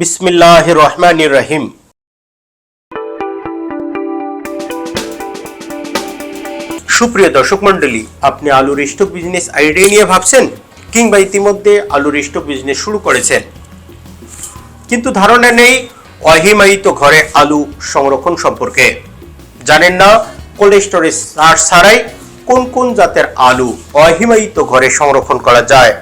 বিসমিল্লাহ রহমান রহিম সুপ্রিয় দর্শক মন্ডলী আপনি আলুর স্টক বিজনেস আইডিয়া নিয়ে ভাবছেন কিংবা ইতিমধ্যে আলুর স্টক বিজনেস শুরু করেছেন। কিন্তু ধারণা নেই অহিমায়িত ঘরে আলু সংরক্ষণ সম্পর্কে। জানেন না কোল্ড স্টোরেজ সার্চ ছাড়াই কোন কোন জাতের আলু অহিমায়িত ঘরে সংরক্ষণ করা যায়?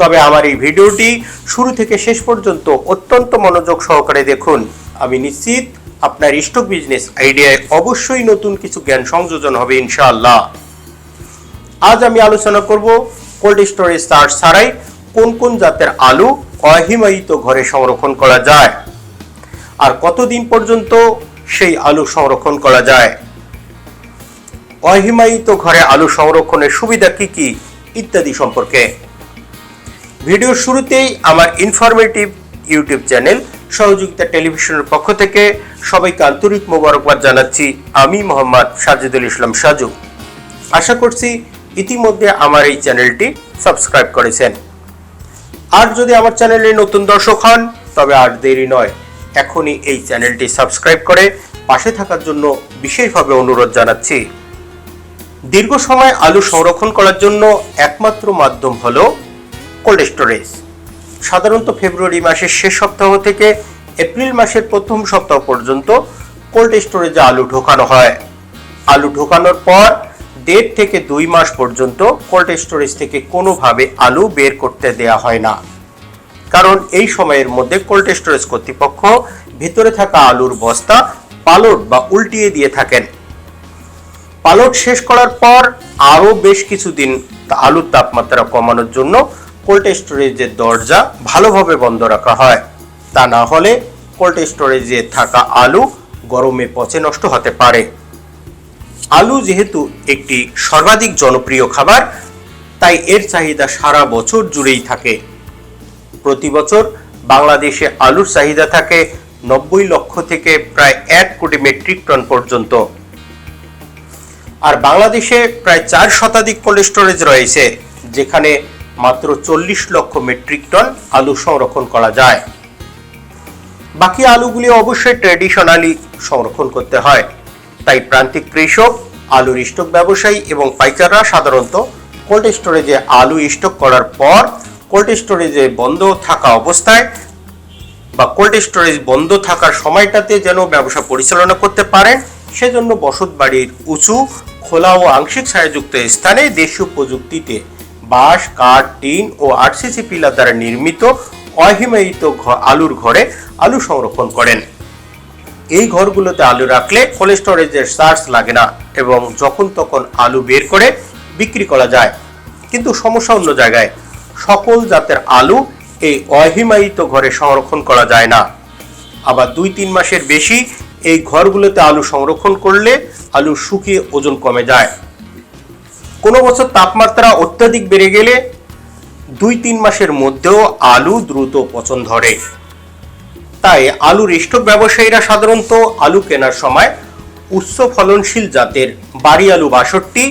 তবে আমার এই ভিডিওটি শুরু থেকে শেষ পর্যন্ত অত্যন্ত মনোযোগ সহকারে দেখুন। আমি নিশ্চিত আপনার স্টক বিজনেস আইডিয়ায় অবশ্যই নতুন কিছু জ্ঞান সংযোজন হবে ইনশাআল্লাহ। আজ আমি আলোচনা করব কোল্ড স্টোরেজ সার্চ ছাড়াই কোন কোন জাতের আলু অহিমায়িত ঘরে সংরক্ষণ করা যায়। আর কতদিন পর্যন্ত সেই আলু সংরক্ষণ করা যায়? অহিমায়িত ঘরে আলু সংরক্ষণের সুবিধা কি কি? ইত্যাদি সম্পর্কে। ভিডিওর শুরুতেই আমার ইনফরমেটিভ ইউটিউব চ্যানেল সহযোগিতা টেলিভিশনের পক্ষ থেকে সবাইকে আন্তরিক মোবারকবাদ জানাচ্ছি। আমি মোহাম্মদ সাজিদুল ইসলাম সাজু। আশা করছি ইতিমধ্যে আমার এই চ্যানেলটি সাবস্ক্রাইব করেছেন। আর যদি আমার চ্যানেলে নতুন দর্শক হন, তবে আর দেরি নয়, এখনই এই চ্যানেলটি সাবস্ক্রাইব করে পাশে থাকার জন্য বিশেষভাবে অনুরোধ জানাচ্ছি। দীর্ঘ সময় আলু সংরক্ষণ করার জন্য একমাত্র মাধ্যম হলো কোল্ড স্টোরেজ। সাধারণত ফেব্রুয়ারি মাসের শেষ সপ্তাহ থেকে এপ্রিল মাসের প্রথম সপ্তাহ পর্যন্ত কোল্ড স্টোরেজে আলু ঢোকানো হয়। আলু ঢোকানোর পর দেড় থেকে দুই মাস পর্যন্ত কোল্ড স্টোরেজ থেকে কোনোভাবে আলু বের করতে দেয়া হয় না। কারণ এই সময়ের মধ্যে কোল্ড স্টোরেজ কর্তৃপক্ষ ভেতরে থাকা আলুর বস্তা পালট বা উল্টিয়ে দিয়ে থাকেন। পালট শেষ করার পর আরও বেশ কিছুদিন আলুর তাপমাত্রা কমানোর জন্য কোল্ড স্টোরেজের দরজা ভালোভাবে বন্ধ রাখা হয়। তা না হলে কোল্ড স্টোরেজে থাকা আলু গরমে পচে নষ্ট হতে পারে। আলু যেহেতু একটি সর্বাধিক জনপ্রিয় খাবার, তাই এর চাহিদা সারা বছর জুড়েই থাকে। প্রতি বছর বাংলাদেশে আলুর চাহিদা থাকে নব্বই লক্ষ থেকে প্রায় এক কোটি মেট্রিক টন পর্যন্ত। আর বাংলাদেশে প্রায় চার শতাধিক কোল্ড স্টোরেজ রয়েছে, যেখানে মাত্র চল্লিশ লক্ষ মেট্রিক টন আলু সংরক্ষণ করা যায়। বাকি আলুগুলি অবশ্যই ট্রেডিশনালি সংরক্ষণ করতে হয়। তাই প্রান্তিক কৃষক আলুর স্টক ব্যবসায়ী এবং পাইকাররা সাধারণত কোল্ড স্টোরেজে আলু স্টক করার পর কোল্ড স্টোরেজে বন্ধ থাকা অবস্থায় বা কোল্ড স্টোরেজ বন্ধ থাকার সময়টাতে যেন ব্যবসা পরিচালনা করতে পারেন, সেজন্য বসত বাড়ির উঁচু, খোলা ও আংশিক ছায়াযুক্ত স্থানে দেশীয় প্রযুক্তিতে বাঁশ, কাঠ, টিন ও আরসিসি পিলার দ্বারা নির্মিত অহিমায়িত আলুর ঘরে আলু সংরক্ষণ করেন। এই ঘরগুলোতে আলু রাখলে কোল্ড স্টোরেজের চার্জ লাগে না এবং যখন তখন আলু বের করে বিক্রি করা যায়। কিন্তু সমস্যা অন্য জায়গায়, সকল জাতের আলু এই অহিমায়িত ঘরে সংরক্ষণ করা যায় না। আবার দুই তিন মাসের বেশি এই ঘরগুলোতে আলু সংরক্ষণ করলে আলু শুকিয়ে ওজন কমে যায়। কোনো বছর তাপমাত্রা অত্যাধিক বেড়ে গেলে দুই তিন মাসের মধ্যেও আলু দ্রুত পচন ধরে। তাই আলুর স্টক ব্যবসায়ীরা সাধারণত আলু কেনার সময় উচ্চ ফলনশীল জাতের বাড়ি আলু বাষট্টি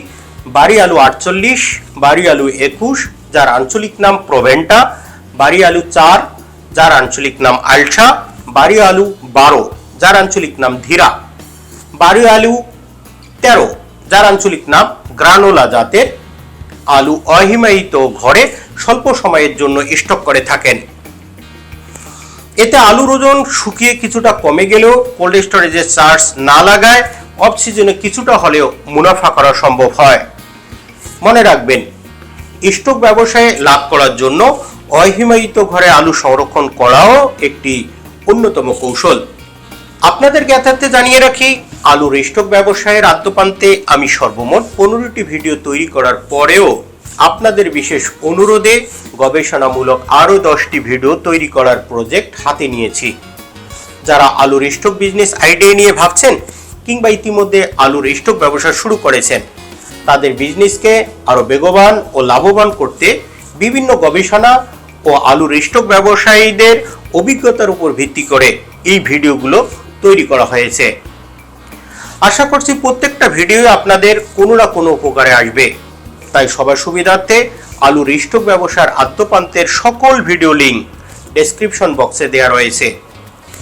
বাড়ি আলু আটচল্লিশ বাড়ি আলু একুশ, যার আঞ্চলিক নাম প্রভেন্টা বাড়ি আলু চার, যার আঞ্চলিক নাম আলট্রা বাড়ি আলু বারো, যার আঞ্চলিক নাম ধীরা বাড়ি আলু তেরো, যার আঞ্চলিক নাম গ্রানোলা জাতের আলু অহিমায়িত ঘরে স্বল্প সময়ের জন্য স্টক করে থাকেন। এতে আলুর ওজন শুকিয়ে কিছুটা কমে গেলেও কোল্ড স্টোরেজে চার্জ না লাগায় অফ সিজনে কিছুটা হলেও মুনাফা করা সম্ভব হয়। মনে রাখবেন, স্টক ব্যবসায় লাভ করার জন্য অহিমায়িত ঘরে আলু সংরক্ষণ করাও একটি অন্যতম কৌশল। আপনাদের জ্ঞাতার্থে জানিয়ে রাখি আলুর স্টক ব্যবসায়ের আদ্যপান্তে আমি সর্বমোট পনেরোটি ভিডিও তৈরি করার পরেও আপনাদের বিশেষ অনুরোধে গবেষণামূলক আরও দশটি ভিডিও তৈরি করার প্রজেক্ট হাতে নিয়েছি। যারা আলুর স্টক বিজনেস আইডিয়া নিয়ে ভাবছেন কিংবা ইতিমধ্যে আলুর স্টক ব্যবসা শুরু করেছেন, তাদের বিজনেসকে আরও বেগবান ও লাভবান করতে বিভিন্ন গবেষণা ও আলুর স্টক ব্যবসায়ীদের অভিজ্ঞতার উপর ভিত্তি করে এই ভিডিওগুলো তৈরি করা হয়েছে। আশা করছি প্রত্যেকটা ভিডিও আপনাদের কোনো না কোনো উপকারে আসবে। তাই সবার সুবিধার্থে আলুর স্টক ব্যবসার আদ্যপান্তের সকল ভিডিও লিঙ্ক ডেসক্রিপশন বক্সে দেওয়া রয়েছে।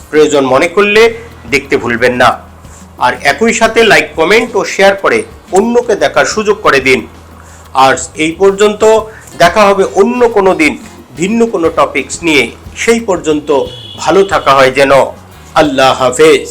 প্রয়োজন মনে করলে দেখতে ভুলবেন না। আর একই সাথে লাইক, কমেন্ট ও শেয়ার করে অন্যকে দেখার সুযোগ করে দিন। আর এই পর্যন্ত দেখা হবে অন্য কোনো দিন ভিন্ন কোনো টপিকস নিয়ে। সেই পর্যন্ত ভালো থাকা হয় যেন। আল্লাহ হাফেজ।